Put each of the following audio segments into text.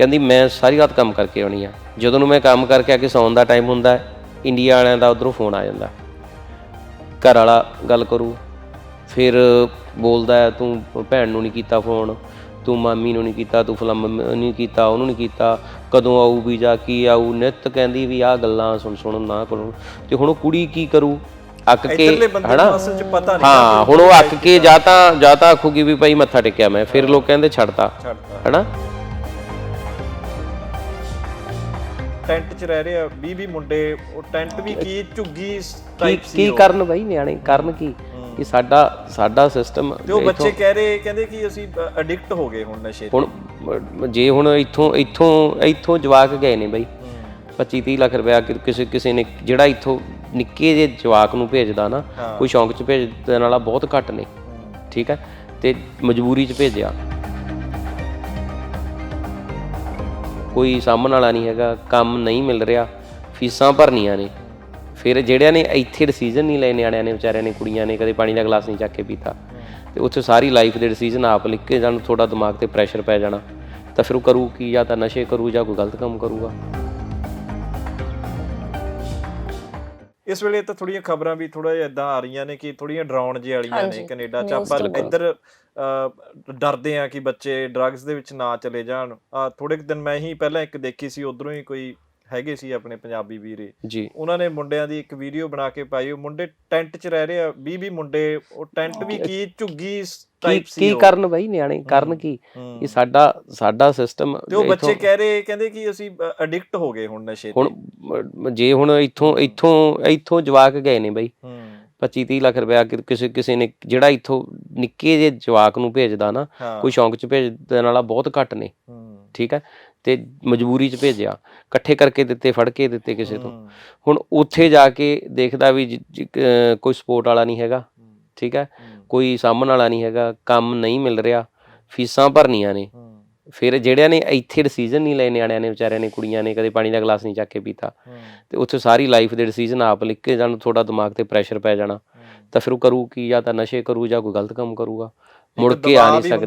ਕਹਿੰਦੀ ਮੈਂ ਸਾਰੀ ਰਾਤ ਕੰਮ ਕਰਕੇ ਆਉਣੀ ਆ। ਜਦੋਂ ਨੂੰ ਮੈਂ ਕੰਮ ਕਰਕੇ ਆ ਕੇ ਸੌਣ ਦਾ ਟਾਈਮ ਹੁੰਦਾ ਇੰਡੀਆ ਵਾਲਿਆਂ ਦਾ ਉਧਰੋਂ ਫੋਨ ਆ ਜਾਂਦਾ। ਘਰ ਵਾਲਾ ਗੱਲ ਕਰੂ ਫਿਰ ਬੋਲਦਾ ਤੂੰ ਭੈਣ ਨੂੰ ਨਹੀਂ ਕੀਤਾ ਫੋਨ ਤੂੰ ਮਾਮੀ ਨੂੰ ਨਹੀਂ ਕੀਤਾ ਤੂੰ ਫਲਾਮ ਨਹੀਂ ਕੀਤਾ ਉਹਨੂੰ ਨਹੀਂ ਕੀਤਾ ਕਦੋਂ ਆਊ ਵੀਜ਼ਾ ਕੀ ਆਊ? ਨਿਤ ਕਹਿੰਦੀ ਵੀ ਆਹ ਗੱਲਾਂ ਸੁਣ ਸੁਣ ਨਾ ਕਰੋ। ਤੇ ਹੁਣ ਉਹ ਕੁੜੀ ਕੀ ਕਰੂ? ਅੱਕ ਕੇ ਹਨਾ? ਨੂੰ ਅਸਲ 'ਚ ਪਤਾ ਨਹੀਂ ਹਾਂ ਹੁਣ ਉਹ ਅੱਕ ਕੇ ਜਾਂ ਤਾਂ ਜਾਂ ਤਾਂ ਆਖੂਗੀ ਵੀ ਭਾਈ ਮੱਥਾ ਟੇਕਿਆ ਮੈਂ ਫਿਰ ਲੋਕ ਕਹਿੰਦੇ ਛੱਡਤਾ ਛੱਡਦਾ ਹਨਾ? ਟੈਂਟ 'ਚ ਰਹਿ ਰਹੇ ਆ 20 20 ਮੁੰਡੇ ਉਹ ਟੈਂਟ ਵੀ ਕੀ ਝੁੱਗੀ ਟਾਈਪ ਸੀ ਕੀ ਕਰਨ ਬਾਈ ਨਿਆਣੇ? ਕਰਨ ਕੀ? ਕਿ ਸਾਡਾ ਸਾਡਾ ਸਿਸਟਮ ਤੇ ਉਹ ਬੱਚੇ ਕਹਿ ਰਹੇ ਕਹਿੰਦੇ ਕਿ ਅਸੀਂ ਐਡਿਕਟ ਹੋ ਗਏ ਹੁਣ ਨਸ਼ੇ ਹੁਣ ਜੇ ਹੁਣ ਇੱਥੋਂ ਇੱਥੋਂ ਇੱਥੋਂ ਜਵਾਕ ਗਏ ਨੇ ਬਾਈ। 25 30 ਲੱਖ ਰੁਪਇਆ ਕਿ- ਕਿਸੇ ਕਿਸੇ ਨੇ ਜਿਹੜਾ ਇੱਥੋਂ ਨਿੱਕੇ ਜਿਹੇ ਜਵਾਕ ਨੂੰ ਭੇਜਦਾ ਨਾ ਕੋਈ ਸ਼ੌਂਕ 'ਚ ਭੇਜਣ ਵਾਲਾ ਬਹੁਤ ਘੱਟ ਨੇ। ਠੀਕ ਹੈ? ਤੇ ਮਜਬੂਰੀ 'ਚ ਭੇਜਿਆ। ਕੋਈ ਸਾਂਭਣ ਵਾਲਾ ਨਹੀਂ ਹੈਗਾ, ਕੰਮ ਨਹੀਂ ਮਿਲ ਰਿਹਾ, ਫੀਸਾਂ ਭਰਨੀਆਂ ਨੇ। ਫਿਰ ਜਿਹੜਿਆਂ ਨੇ ਇੱਥੇ ਡਿਸੀਜਨ ਨਹੀਂ ਲਏ, ਨਿਆਣਿਆਂ ਨੇ, ਵਿਚਾਰਿਆਂ ਨੇ, ਕੁੜੀਆਂ ਨੇ, ਕਦੇ ਪਾਣੀ ਦਾ ਗਲਾਸ ਨਹੀਂ ਚੱਕ ਕੇ ਪੀਤਾ, ਤੇ ਉੱਥੇ ਸਾਰੀ ਲਾਈਫ ਦੇ ਡਿਸੀਜਨ ਆਪ ਲਿਖ ਕੇ ਜਾਣ ਥੋੜਾ ਦਿਮਾਗ ਤੇ ਪ੍ਰੈਸ਼ਰ ਪੈ ਜਾਣਾ, ਤਾਂ ਫਿਰ ਉਹ ਕਰੂ ਕੀ ਜਾਂ ਤਾਂ ਨਸ਼ੇ ਕਰੂ ਜਾਂ ਕੋਈ ਗਲਤ ਕੰਮ ਕਰੂਗਾ। ਇਸ ਵੇਲੇ ਤਾਂ ਥੋੜੀਆਂ ਖਬਰਾਂ ਵੀ ਥੋੜਾ ਜਿਹਾ ਇਦਾਂ ਆ ਰਹੀਆਂ ਨੇ ਕਿ ਥੋੜੀਆਂ ਡਰਾਉਣ ਜਿਹੀ ਵਾਲੀਆਂ ਨੇ ਕੈਨੇਡਾ ਚ। ਆਪਾਂ ਇੱਧਰ ਡਰਦੇ ਆ ਕਿ ਬੱਚੇ ਡਰੱਗਸ ਦੇ ਵਿੱਚ ਨਾ ਚਲੇ ਜਾਣ। ਆ ਥੋੜੇ ਕੁ ਦਿਨ ਮੈਂ ਹੀ ਪਹਿਲਾਂ ਇੱਕ ਦੇਖੀ ਸੀ ਉਧਰੋਂ ਹੀ ਕੋਈ ਹੈਗੇ ਸੀ ਆਪਣੇ ਪੰਜਾਬੀ ਵੀਰੇ। ਜੀ। ਉਹਨਾਂ ਨੇ ਮੁੰਡਿਆਂ ਦੀ ਇੱਕ ਵੀਡੀਓ ਬਣਾ ਕੇ ਪਾਈ। ਉਹ ਮੁੰਡੇ ਟੈਂਟ 'ਚ ਰਹਿ ਰਹੇ ਆ 20 20 ਮੁੰਡੇ। ਉਹ ਟੈਂਟ ਵੀ ਕੀ ਝੁੱਗੀ ਟਾਈਪ ਸੀ ਕੀ। ਕਰਨ ਬਾਈ ਨਿਆਣੇ? ਕਰਨ ਕੀ। ਇਹ ਸਾਡਾ ਸਾਡਾ ਸਿਸਟਮ ਤੇ ਉਹ ਬੱਚੇ ਕਹਿ ਰਹੇ ਕਹਿੰਦੇ ਕਿ ਅਸੀਂ ਐਡਿਕਟ ਹੋ ਗਏ ਹੁਣ ਨਸ਼ੇ ਤੇ। ਹੁਣ ਜੇ ਹੁਣ ਇੱਥੋਂ ਇੱਥੋਂ ਇੱਥੋਂ ਜਵਾਕ ਗਏ ਨੇ ਬਾਈ। ਹੂੰ। 25 30 ਲੱਖ ਰੁਪਇਆ ਕਿਸੇ ਕਿਸੇ ਨੇ ਜਿਹੜਾ ਇੱਥੋਂ ਨਿੱਕੇ ਜਿਹੇ ਜਵਾਕ ਨੂੰ ਭੇਜਦਾ ਨਾ ਕੋਈ ਸ਼ੌਂਕ 'ਚ ਭੇਜਣ ਵਾਲਾ ਬਹੁਤ ਘੱਟ ਨੇ। ਹੂੰ। ਠੀਕ ਹੈ ਤੇ ਮਜਬੂਰੀ 'ਚ ਭੇਜਿਆ ਇਕੱਠੇ ਕਰਕੇ ਦਿੱਤੇ ਫੜ ਕੇ ਦਿੱਤੇ ਕਿਸੇ ਤੋਂ। ਹੁਣ ਉੱਥੇ ਜਾ ਕੇ ਦੇਖਦਾ ਵੀ ਜ- ਜ- ਕੋਈ ਸਪੋਰਟ ਵਾਲਾ ਨਹੀਂ ਹੈਗਾ। ਠੀਕ ਹੈ। ਕੋਈ ਸਾਹਮਣ ਵਾਲਾ ਨਹੀਂ ਹੈਗਾ ਕੰਮ ਨਹੀਂ ਮਿਲ ਰਿਹਾ ਫੀਸਾਂ ਭਰਨੀਆਂ ਨੇ। ਫਿਰ ਜਿਹੜਿਆਂ ਨੇ ਇੱਥੇ ਡਿਸੀਜਨ ਨਹੀਂ ਲਏ ਨਿਆਣਿਆਂ ਨੇ ਵਿਚਾਰਿਆਂ ਨੇ ਕੁੜੀਆਂ ਨੇ ਕਦੇ ਪਾਣੀ ਦਾ ਗਲਾਸ ਨਹੀਂ ਚੱਕ ਕੇ ਪੀਤਾ। ਤੇ ਉੱਥੇ ਸਾਰੀ ਲਾਈਫ ਦੇ ਡਿਸੀਜਨ ਆਪ ਲਿਖ ਕੇ ਜਾਣ ਥੋੜਾ ਦਿਮਾਗ ਤੇ ਪ੍ਰੈਸ਼ਰ ਪੈ ਜਾਣਾ। ਤਾਂ ਫਿਰ ਉਹ ਕਰੂ ਕੀ ਜਾਂ ਤਾਂ ਨਸ਼ੇ ਕਰੂ ਜਾਂ ਕੋਈ ਗਲਤ ਕੰਮ ਕਰੂਗਾ। ਮੁੜ ਇੱਕ ਕੇ ਆ ਨਹੀਂ ਸਕਦੇ।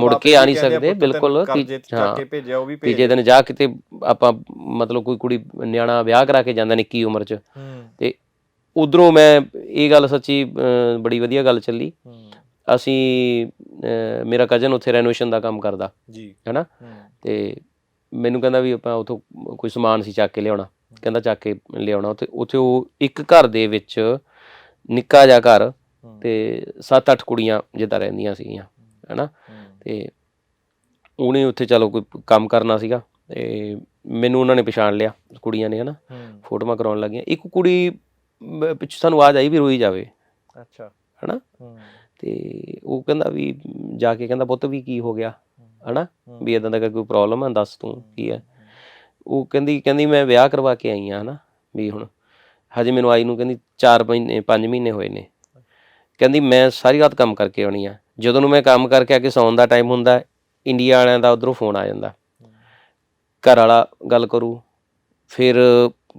ਮੁੜ ਕੇ ਆ ਨਹੀਂ ਸਕਦੇ, ਬਿਲਕੁਲ, ਹਾਂ। ਕੇ ਭੇਜਿਆ ਉਹ ਵੀ ਭੇਜ ਤੀਜੇ ਦਿਨ ਜਾ ਕਿਤੇ ਆਪਾਂ ਮਤਲਬ ਕੋਈ ਕੁੜੀ ਨਿਆਣਾ ਵਿਆਹ ਕਰਾ ਕੇ ਜਾਂਦਾ ਨਿੱਕੀ ਉਮਰ 'ਚ। ਤੇ ਉਧਰੋਂ ਮੈਂ ਇਹ ਗੱਲ ਸੱਚੀ ਬੜੀ ਵਧੀਆ ਗੱਲ ਚੱਲੀ। ਹੂੰ। ਅਸੀਂ ਮੇਰਾ ਕਜ਼ਨ ਉੱਥੇ ਰੈਨੋਵੇਸ਼ਨ ਦਾ ਕੰਮ ਕਰਦਾ। ਜੀ। ਹੈਨਾ? ਤੇ ਮੈਨੂੰ ਕਹਿੰਦਾ ਵੀ ਆਪਾਂ ਉਥੋਂ ਕੋਈ ਸਮਾਨ ਸੀ ਚੱਕ ਕੇ ਲਿਆਉਣਾ। ਕਹਿੰਦਾ ਚੱਕ ਕੇ ਲਿਆਉਣਾ। ਉੱਥੇ ਉੱਥੇ ਉਹ ਇੱਕ ਘਰ ਦੇ ਵਿੱਚ ਨਿੱਕਾ ਜਿਹਾ ਘਰ ਤੇ 7-8 ਕੁੜੀਆਂ ਜਿੱਦਾਂ ਰਹਿੰਦੀਆਂ ਸੀਗੀਆਂ। ਹੈਨਾ? ਤੇ ਉਹਨੇ ਉੱਥੇ ਚਲੋ ਕੋਈ ਕੰਮ ਕਰਨਾ ਸੀਗਾ। ਤੇ ਮੈਨੂੰ ਉਹਨਾਂ ਨੇ ਪਛਾਣ ਲਿਆ ਕੁੜੀਆਂ ਨੇ ਹਨਾ? ਫੋਟੋਆਂ ਕਰਾਉਣ ਲੱਗੀਆਂ। ਇੱਕ ਕੁੜੀ ਪਿੱਛੇ ਸਾਨੂੰ ਆਵਾਜ਼ ਆਈ ਵੀ ਰੋਈ ਜਾਵੇ। ਅੱਛਾ। ਹਨਾ? ਤੇ ਉਹ ਕਹਿੰਦਾ ਵੀ ਜਾ ਕੇ ਕਹਿੰਦਾ ਪੁੱਤ ਵੀ ਕੀ ਹੋ ਗਿਆ? ਹਨਾ? ਵੀ ਇਦਾਂ ਦਾ ਕੋਈ ਪ੍ਰੋਬਲਮ ਹੈ ਦੱਸ ਤੂੰ ਕੀ ਹੈ। ਉਹ ਕਹਿੰਦੀ ਕਹਿੰਦੀ ਮੈਂ ਵਿਆਹ ਕਰਵਾ ਕੇ ਆਈ ਆ ਹਨਾ ਵੀ ਹੁਣ ਹਜੇ ਮੈਨੂੰ ਆਈ ਨੂੰ ਕਹਿੰਦੀ 4 ਮਹੀਨੇ 5 ਮਹੀਨੇ ਹੋਏ ਨੇ। ਕਹਿੰਦੀ ਮੈਂ ਸਾਰੀ ਰਾਤ ਕੰਮ ਕਰਕੇ ਆਉਣੀ ਆ। ਜਦੋਂ ਨੂੰ ਮੈਂ ਕੰਮ ਕਰਕੇ ਆ ਕੇ ਸੌਣ ਦਾ ਟਾਈਮ ਹੁੰਦਾ ਇੰਡੀਆ ਵਾਲਿਆਂ ਦਾ ਉਧਰੋਂ ਫੋਨ ਆ ਜਾਂਦਾ। ਘਰ ਵਾਲਾ ਗੱਲ ਕਰੂ ਫਿਰ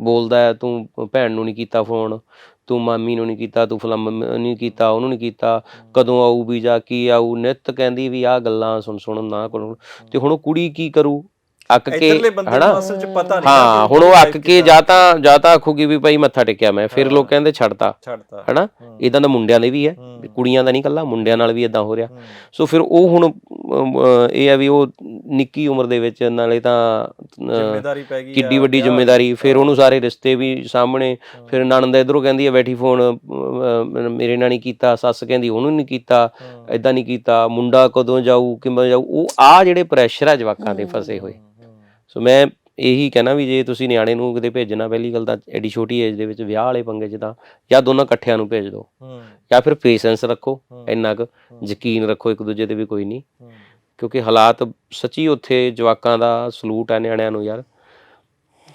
ਬੋਲਦਾ ਹੈ, ਤੂੰ ਭੈਣ ਨੂੰ ਨਹੀਂ ਕੀਤਾ ਫੋਨ ਤੂੰ ਮਾਮੀ ਨੂੰ ਨਹੀਂ ਕੀਤਾ ਤੂੰ ਫਲਾਮ ਨਹੀਂ ਕੀਤਾ ਉਹਨੂੰ ਨਹੀਂ ਕੀਤਾ ਕਦੋਂ ਆਊ ਵੀਜ਼ਾ ਕੀ ਆਊ? ਨਿਤ ਕਹਿੰਦੀ ਵੀ ਆਹ ਗੱਲਾਂ ਸੁਣ ਸੁਣ ਨਾ ਕਰੋ। ਤੇ ਹੁਣ ਉਹ ਕੁੜੀ ਕੀ ਕਰੂ? ਅੱਕ ਕੇ ਇੱਧਰਲੇ ਬੰਦੇ ਹਨਾ? ਨੂੰ ਅਸਲ 'ਚ ਪਤਾ ਨਹੀਂ ਹਾਂ ਹੁਣ ਉਹ ਅੱਕ ਕੇ ਜਾਂ ਤਾਂ ਜਾਂ ਤਾਂ ਆਖੂਗੀ ਵੀ ਭਾਈ ਮੱਥਾ ਟੇਕਿਆ ਮੈਂ ਫਿਰ ਲੋਕ ਕਹਿੰਦੇ ਛੱਡਤਾ। ਛੱਡਤਾ। ਹਨਾ? ਇਦਾਂ ਦਾ ਮੁੰਡਿਆਂ ਦੇ ਵੀ ਹੈ ਕੁੜੀਆਂ ਦਾ ਨਹੀਂ ਕੱਲਾ ਮੁੰਡਿਆਂ ਨਾਲ ਵੀ ਇਦਾਂ ਹੋ ਰਿਹਾ। ਸੋ ਫਿਰ ਉਹ ਹੁਣ ਇਹ ਹੈ ਵੀ ਉਹ ਨਿੱਕੀ ਉਮਰ ਦੇ ਵਿੱਚ ਨਾਲੇ ਤਾਂ ਜ਼ਿੰਮੇਵਾਰੀ ਪੈ ਗਈ ਕਿੱਡੀ ਆ, ਵੱਡੀ ਜ਼ਿੰਮੇਵਾਰੀ ਫਿਰ ਉਹਨੂੰ ਸਾਰੇ ਰਿਸ਼ਤੇ ਵੀ ਸਾਹਮਣੇ ਫਿਰ ਨਣਦ ਇਧਰੋਂ ਕਹਿੰਦੀ ਹੈ ਬੈਠੀ ਫੋਨ ਮੇਰੇ ਨਾਲ ਨਹੀਂ ਕੀਤਾ ਸੱਸ ਕਹਿੰਦੀ ਉਹਨੂੰ ਨਹੀਂ ਕੀਤਾ ਇਦਾਂ ਨਹੀਂ ਕੀਤਾ ਮੁੰਡਾ ਕਦੋਂ ਜਾਊ ਕਿਵੇਂ ਜਾਊ ਉਹ ਆ ਜਿਹੜੇ ਪ੍ਰੈਸ਼ਰ ਆ ਜਵਾਕਾਂ ਦੇ ਫਸੇ ਹੋਏ। ਸੋ ਮੈਂ ਇਹੀ ਕਹਿਣਾ ਵੀ ਜੇ ਤੁਸੀਂ ਨਿਆਣੇ ਨੂੰ ਕਿਤੇ ਭੇਜਣਾ ਪਹਿਲੀ ਗੱਲ ਤਾਂ ਐਡੀ ਛੋਟੀ ਏਜ ਦੇ ਵਿੱਚ ਵਿਆਹ ਵਾਲੇ ਪੰਗੇ 'ਚ ਤਾਂ ਜਾਂ ਦੋਨਾਂ ਇਕੱਠਿਆਂ ਨੂੰ ਭੇਜ ਦਿਓ। ਜਾਂ ਫਿਰ ਪੇਸ਼ੈਂਸ ਰੱਖੋ ਇੰਨਾ ਕੁ ਯਕੀਨ ਰੱਖੋ ਇੱਕ ਦੂਜੇ ਤੇ ਵੀ ਕੋਈ ਨਹੀਂ। ਕਿਉਂਕਿ ਹਾਲਾਤ ਸੱਚੀ ਉੱਥੇ ਜਵਾਕਾਂ ਦਾ ਸਲੂਟ ਹੈ ਨਿਆਣਿਆਂ ਨੂੰ ਯਾਰ।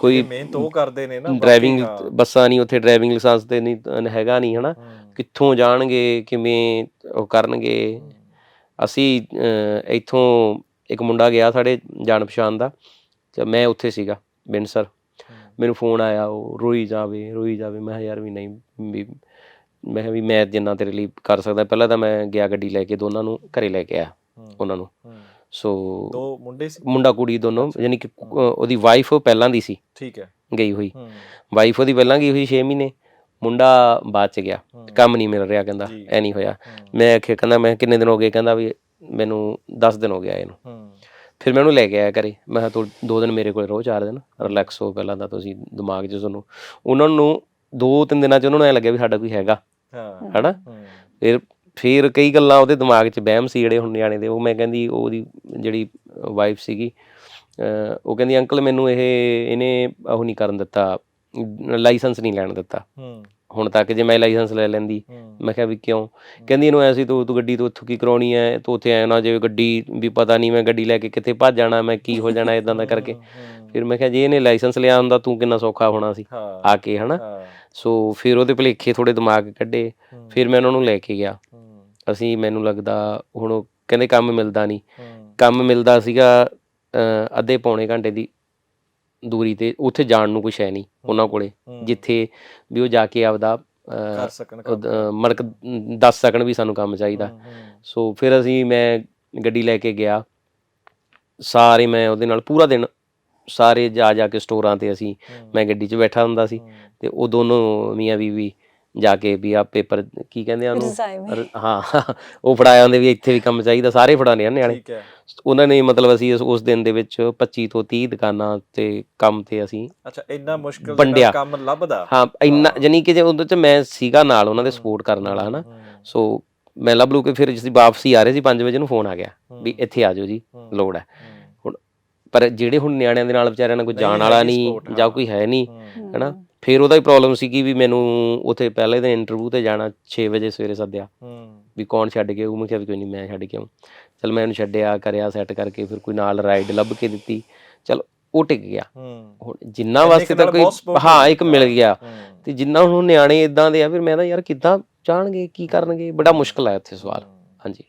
ਕੋਈ ਮਿਹਨਤ ਉਹ ਕਰਦੇ ਨੇ ਨਾ ਡਰਾਈਵਿੰਗ। ਬੱਸਾਂ ਨਹੀਂ ਉੱਥੇ ਡਰਾਈਵਿੰਗ ਲਾਇਸੈਂਸ ਤੇ ਨਹੀਂ ਹੈਗਾ ਨਹੀਂ ਹਨਾ। ਕਿੱਥੋਂ ਜਾਣਗੇ ਕਿਵੇਂ ਉਹ ਕਰਨਗੇ? ਅਸੀਂ ਇੱਥੋਂ ਇੱਕ ਮੁੰਡਾ ਗਿਆ ਸਾਡੇ ਜਾਣ ਪਛਾਣ ਦਾ। ਤੇ ਮੈਂ ਉੱਥੇ ਸੀਗਾ ਬਿੰਸਰ ਮੈਨੂੰ ਫੋਨ ਆਇਆ ਉਹ ਰੋਈ ਜਾਵੇ ਰੋਈ ਜਾਵੇ। ਮੈਂ ਯਾਰ ਵੀ ਨਹੀਂ ਵੀ ਮੈਂ ਵੀ ਮੈਂ ਜਿੰਨਾ ਤੇਰੇ ਲਈ ਕਰ ਸਕਦਾ ਪਹਿਲਾਂ ਤਾਂ ਮੈਂ ਗਿਆ ਗੱਡੀ ਲੈ ਕੇ ਦੋਨਾਂ ਨੂੰ ਘਰੇ ਲੈ ਕੇ ਆਇਆ ਉਹਨਾਂ ਨੂੰ। ਸੋ ਦੋ ਮੁੰਡੇ ਸੀ? ਮੁੰਡਾ ਕੁੜੀ ਦੋਨੋਂ ਯਾਨੀ ਕਿ ਉਹਦੀ ਵਾਈਫ ਪਹਿਲਾਂ ਦੀ ਸੀ। ਠੀਕ ਹੈ। ਗਈ ਹੋਈ। ਵਾਈਫ ਉਹਦੀ ਪਹਿਲਾਂ ਗਈ ਹੋਈ 6 ਮਹੀਨੇ। ਮੁੰਡਾ ਬਾਅਦ ਚ ਗਿਆ। ਕੰਮ ਨਹੀਂ ਮਿਲ ਰਿਹਾ ਕਹਿੰਦਾ। ਐ ਨਹੀਂ ਹੋਇਆ। ਮੈਂ ਆਖਿਆ ਕਹਿੰਦਾ ਮੈਂ ਕਿੰਨੇ ਦਿਨ ਹੋ ਗਏ ਕਹਿੰਦਾ ਵੀ ਮੈਨੂੰ 10 ਦਿਨ ਹੋ ਗਿਆ ਇਹਨੂੰ ਫਿਰ ਮੈਂ ਉਹਨੂੰ ਲੈ ਕੇ ਆਇਆ ਘਰੇ। ਮੈਂ ਕਿਹਾ ਤੂੰ ਦੋ ਦਿਨ ਮੇਰੇ ਕੋਲ ਰੋ ਚਾਰ ਦਿਨ। ਰਿਲੈਕਸ ਹੋ ਪਹਿਲਾਂ ਤਾਂ ਤੁਸੀਂ ਦਿਮਾਗ 'ਚ ਤੁਹਾਨੂੰ ਉਹਨਾਂ ਨੂੰ ਦੋ ਤਿੰਨ ਦਿਨਾਂ 'ਚ ਉਹਨਾਂ ਨੂੰ ਐ ਲੱਗਿਆ ਵੀ ਸਾਡਾ ਕੋਈ ਹੈਗਾ। ਹਾਂ। ਹਨਾ? ਫਿਰ ਫਿਰ ਕਈ ਗੱਲਾਂ ਉਹਦੇ ਦਿਮਾਗ 'ਚ ਵਹਿਮ ਸੀ ਜਿਹੜੇ ਹੁਣ ਨਿਆਣੇ ਦੇ। ਉਹ ਮੈਂ ਕਹਿੰਦੀ ਉਹਦੀ ਜਿਹੜੀ ਵਾਈਫ ਸੀਗੀ ਉਹ ਕਹਿੰਦੀ ਅੰਕਲ ਮੈਨੂੰ ਇਹ ਇਹਨੇ ਉਹ ਨਹੀਂ ਕਰਨ ਦਿੱਤਾ ਲਾਇਸੈਂਸ ਨਹੀਂ ਲੈਣ ਦਿੱਤਾ। ਹੁਣ ਤੱਕ ਜੇ ਮੈਂ ਲਾਇਸੈਂਸ ਲੈ ਲੈਂਦੀ ਮੈਂ ਕਿਹਾ ਵੀ ਕਿਉਂ? ਕਹਿੰਦੀ ਇਹਨੂੰ ਐਸੀ ਤੂੰ ਤੂੰ ਗੱਡੀ ਤੋਂ ਇੱਥੋਂ ਕੀ ਕਰਾਉਣੀ ਐ ਤੂੰ ਉੱਥੇ ਆਇਆ ਨਾ ਜੇ ਗੱਡੀ ਵੀ ਪਤਾ ਨਹੀਂ ਮੈਂ ਗੱਡੀ ਲੈ ਕੇ ਕਿੱਥੇ ਭੱਜ ਜਾਣਾ ਮੈਂ ਕੀ ਹੋ ਜਾਣਾ ਇਦਾਂ ਦਾ ਕਰਕੇ। ਫਿਰ ਮੈਂ ਕਿਹਾ ਜੇ ਇਹਨੇ ਲਾਇਸੈਂਸ ਲਿਆ ਹੁੰਦਾ ਤੂੰ ਕਿੰਨਾ ਸੌਖਾ ਹੋਣਾ ਸੀ ਆ ਕੇ ਹਨਾ? ਸੋ ਫਿਰ ਉਹਦੇ ਭਲੇਖੇ ਥੋੜੇ ਦਿਮਾਗ ਕੱਢੇ। ਫਿਰ ਮੈਂ ਉਹਨਾਂ ਨੂੰ ਲੈ ਕੇ ਗਿਆ। ਅਸੀਂ ਮੈਨੂੰ ਲੱਗਦਾ ਹੁਣ ਕਹਿੰਦੇ ਕੰਮ ਮਿਲਦਾ ਨਹੀਂ। ਕੰਮ ਮਿਲਦਾ ਸੀਗਾ ਅੱਧੇ ਪੌਣੇ ਘੰਟੇ ਦੀ ਦੂਰੀ ਤੇ ਉੱਥੇ ਜਾਣ ਨੂੰ ਕੁਛ ਹੈ ਨਹੀਂ ਉਹਨਾਂ ਕੋਲੇ। ਜਿੱਥੇ ਵੀ ਉਹ ਜਾ ਕੇ ਆਪਦਾ ਕਰ ਸਕਣ ਮੜਕ ਦੱਸ ਸਕਣ ਵੀ ਸਾਨੂੰ ਕੰਮ ਚਾਹੀਦਾ। ਸੋ ਫਿਰ ਅਸੀਂ ਮੈਂ ਗੱਡੀ ਲੈ ਕੇ ਗਿਆ ਸਾਰੇ ਮੈਂ ਉਹਦੇ ਨਾਲ ਪੂਰਾ ਦਿਨ ਸਾਰੇ ਜਾ ਜਾ ਕੇ ਸਟੋਰਾਂ ਤੇ ਅਸੀਂ। ਮੈਂ ਗੱਡੀ 'ਚ ਬੈਠਾ ਹੁੰਦਾ ਸੀ। ਤੇ ਉਹ ਦੋਨੋਂ ਮੀਆਂ ਬੀਵੀ ਜਾ ਕੇ ਵੀ ਆ ਪੇਪਰ ਕੀ ਕਹਿੰਦੇ ਆ ਉਹਨੂੰ? ਹਾਂ ਉਹ ਫੜਾਇਆ ਹੁੰਦੇ ਵੀ ਇੱਥੇ ਵੀ ਕੰਮ ਚਾਹੀਦਾ ਸਾਰੇ ਫੜਾਉਂਦੇ ਆ ਨਿਆਣੇ ਠੀਕ ਹੈ। ਉਹਨਾਂ ਨੇ ਮਤਲਬ ਅਸੀਂ ਉਸ- ਦਿਨ ਦੇ ਵਿੱਚ 25 ਤੋਂ 30 ਦੁਕਾਨਾਂ ਤੇ ਕੰਮ ਤੇ ਅਸੀਂ ਅੱਛਾ ਇੰਨਾ ਮੁਸ਼ਕਲ ਕੰਮ ਲੱਭਦਾ? ਹਾਂ ਇੰਨਾ ਜਾਨੀ ਕਿ ਜੇ ਉਹਦੇ ਚ ਮੈਂ ਸੀਗਾ ਨਾਲ ਉਹਨਾਂ ਦੇ ਸਪੋਰਟ ਕਰਨ ਵਾਲਾ ਹਨਾ। ਸੋ ਮੈਂ ਲੱਭ ਲੂ ਕੇ ਫਿਰ ਜਿਸ ਦੀ ਵਾਪਸੀ ਆ ਰਹੇ ਸੀ 5 ਵਜੇ ਨੂੰ ਫੋਨ ਆ ਗਿਆ ਵੀ ਇੱਥੇ ਆ ਜਾਓ ਜੀ। ਲੋੜ ਹੈ। ਹੁਣ ਪਰ ਜਿਹੜੇ ਹੁਣ ਨਿਆਣਿਆਂ ਦੇ ਨਾਲ ਵਿਚਾਰਿਆਂ ਨਾਲ ਕੋਈ ਜਾਣ ਵਾਲਾ ਨਹੀਂ ਜਾਂ। ਕੋਈ ਹੈ ਨਹੀਂ ਹਨਾ। ਫਿਰ ਉਹਦਾ ਹੀ ਪ੍ਰੋਬਲਮ ਸੀ ਕਿ ਵੀ ਮੈਨੂੰ ਉੱਥੇ ਪਹਿਲੇ ਦਿਨ ਇੰਟਰਵਿਊ ਤੇ ਜਾਣਾ 6 ਵਜੇ ਸਵੇਰੇ ਸੱਦਿਆ। ਹੂੰ। ਵੀ ਕੌਣ ਛੱਡ ਕੇ ਉਹ ਮੈਂ ਕਿਹਾ ਵੀ ਕੋਈ ਨਹੀਂ ਮੈਂ ਛੱਡ ਕੇ ਆਊਂ। ਚਲ ਮੈਂ ਉਹਨੂੰ ਛੱਡਿਆ ਕਰਿਆ ਸੈੱਟ ਕਰਕੇ ਫਿਰ ਕੋਈ ਨਾਲ ਰਾਈਡ ਲੱਭ ਕੇ ਦਿੱਤੀ। ਚਲ ਉਹ ਟਿਕ ਗਿਆ। ਹੂੰ। ਹੁਣ ਜਿੰਨਾ ਵਾਸਤੇ ਤਾਂ ਕੋਈ ਹਾਂ। ਇੱਕ ਮਿਲ ਗਿਆ। ਤੇ ਜਿੰਨਾ ਹੁਣ ਨਿਆਣੇ ਇਦਾਂ ਦੇ ਆ ਫਿਰ ਮੈਂ ਤਾਂ ਯਾਰ ਕਿੱਦਾਂ ਜਾਣਗੇ ਕੀ ਕਰਨਗੇ? ਬੜਾ ਮੁਸ਼ਕਲ ਹੈ ਇੱਥੇ ਸਵਾਲ। ਹਾਂਜੀ।